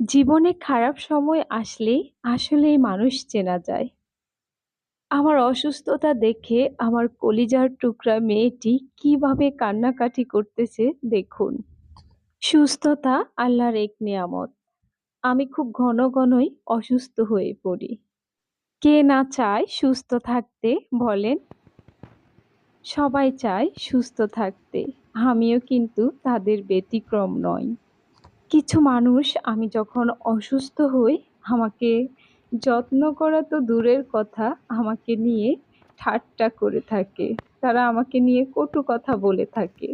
জীবনে খারাপ সময় আসলেই আসলেই মানুষ চেনা যায়। আমার অসুস্থতা দেখে আমার কলিজার টুকরা মেয়েটি কীভাবে কান্নাকাটি করতেছে দেখুন। সুস্থতা আল্লাহর এক নিয়ামত। আমি খুব ঘন ঘনই অসুস্থ হয়ে পড়ি। কে না চায় সুস্থ থাকতে বলেন? সবাই চায় সুস্থ থাকতে। আমিও কিন্তু তাদের ব্যতিক্রম নই। কিছু মানুষ আমি যখন অসুস্থ হই, আমাকে যত্ন করা তো দূরের কথা, আমাকে নিয়ে ঠাট্টা করে থাকে। তারা আমাকে নিয়ে কটু কথা বলে থাকে।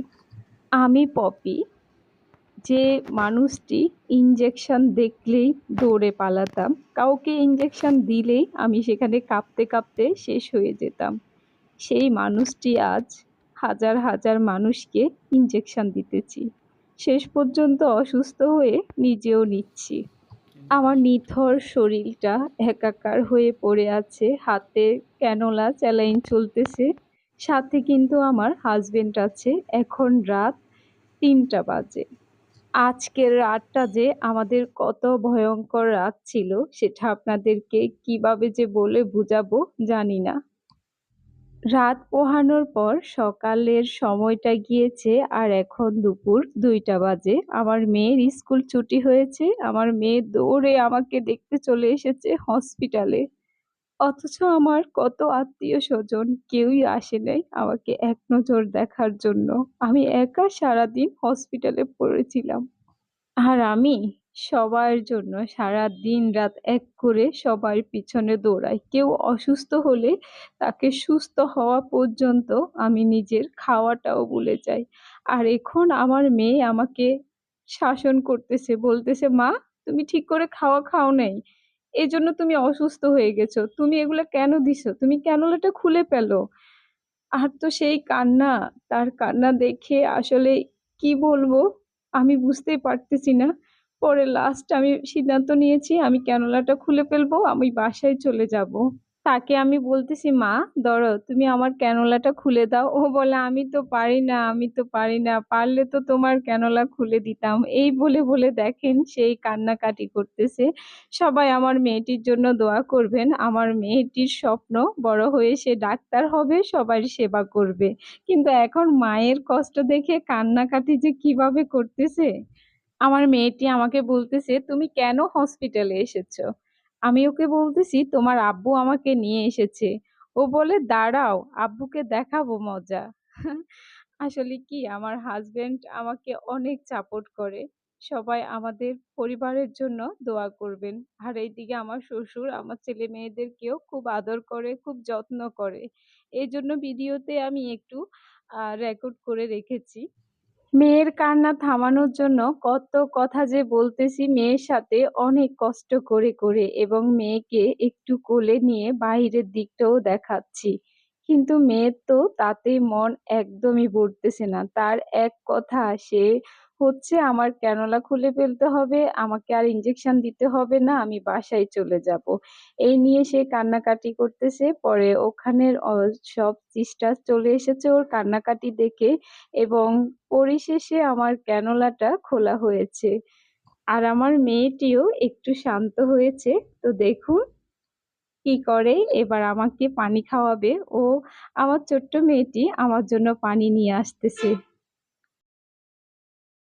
আমি পপি, যে মানুষটি ইঞ্জেকশন দেখলেই দৌড়ে পালাতাম, কাউকে ইঞ্জেকশন দিলেই আমি সেখানে কাঁপতে কাঁপতে শেষ হয়ে যেতাম। সেই মানুষটি আজ হাজার হাজার মানুষকে ইঞ্জেকশন দিতেছি। শেষ পর্যন্ত অসুস্থ হয়ে নিজেও নিচ্ছি। আমার নিথর শরীরটা একাকার হয়ে পড়ে আছে, হাতে ক্যানোলা চ্যালাইন চলতেছে, সাথে কিন্তু আমার হাজবেন্ড আছে, এখন রাত তিনটা বাজে। আজকের রাতটা যে আমাদের কত ভয়ঙ্কর রাত ছিল, সেটা আপনাদেরকে কীভাবে যে বলে বুঝাবো জানি না। রাত পোহানোর পর সকালের সময়টা গিয়েছে আর এখন দুপুর দুইটা বাজে। আমার মেয়ের স্কুল ছুটি হয়েছে। আমার মেয়ে দৌড়ে আমাকে দেখতে চলে এসেছে হসপিটালে। অথচ আমার কত আত্মীয় স্বজন কেউই আসে নাই আমাকে এক নজর দেখার জন্য। আমি একা সারাদিন হসপিটালে পড়েছিলাম। আর আমি সবার জন্য সারা দিন রাত এক করে সবার পিছনে দৌড়াই। কেউ অসুস্থ হলে তাকে সুস্থ হওয়া পর্যন্ত আমি নিজের খাওয়াটাও ভুলে যাই। আর এখন আমার মেয়ে আমাকে শাসন করতেছে, বলতেছে, মা, তুমি ঠিক করে খাওয়া খাও নাই। এই জন্য তুমি অসুস্থ হয়ে গেছো। তুমি এগুলো কেন দিছো? তুমি কেন এটা খুলে পেল আর তো সেই কান্না, তার কান্না দেখে আসলে কি বলব? আমি বুঝতেই পারতেছি না। পরে লাস্ট আমি সিদ্ধান্ত নিয়েছি, আমি ক্যানোলাটা খুলে ফেলব, আমি বাসায় চলে যাব। তাকে আমি বলতেছি, মা, ধরো, তুমি আমার ক্যানোলাটা খুলে দাও। ও বলে, আমি তো পারি না, আমি তো পারি না, পারলে তো তোমার ক্যানোলা খুলে দিতাম। এই বলে বলে দেখেন, সেই কান্নাকাটি করতেছে। সবাই আমার মেয়েটির জন্য দোয়া করবেন। আমার মেয়েটির স্বপ্ন, বড় হয়ে সে ডাক্তার হবে, সবার সেবা করবে। কিন্তু এখন মায়ের কষ্ট দেখে কান্নাকাটি যে কীভাবে করতেছে? আমার মেয়েটি আমাকে বলতেছে, তুমি কেন হসপিটালে এসেছ? আমি ওকে বলতেছি, তোমার আব্বু আমাকে নিয়ে এসেছে। ও বলে, দাঁড়াও, আব্বুকে দেখাবো মজা। আসলে কি, আমার হাজবেন্ড আমাকে অনেক সাপোর্ট করে। সবাই আমাদের পরিবারের জন্য দোয়া করবেন। আর এইদিকে আমার শ্বশুর, আমার ছেলে মেয়েদেরকেও খুব আদর করে, খুব যত্ন করে। এই জন্য ভিডিওতে আমি একটু রেকর্ড করে রেখেছি। মেয়ের কান্না থামানোর জন্য কত কথা যে বলতেছি মেয়ের সাথে অনেক কষ্ট করে করে এবং মেয়েকে একটু কোলে নিয়ে বাইরের দিকটাও দেখাচ্ছি। কিন্তু মেয়ের তো তাতে মন একদমই ভরতেছে না। তার এক কথা সে হচ্ছে আমার ক্যানোলা খুলে ফেলতে হবে, আমাকে আর ইঞ্জেকশন দিতে হবে না, আমি বাসায় চলে যাব। এই নিয়ে সে কান্নাকাটি করতেছে, পরে ওখানের সব সিস্টার চলে এসেছে ওর কান্নাকাটি দেখে এবং পরিশেষে আমার ক্যানোলাটা খোলা হয়েছে। আর আমার মেয়েটিও একটু শান্ত হয়েছে, তো দেখুন কি করে, এবার আমাকে পানি খাওয়াবে। ও, আমার ছোট্ট মেয়েটি আমার জন্য পানি নিয়ে আসতেছে।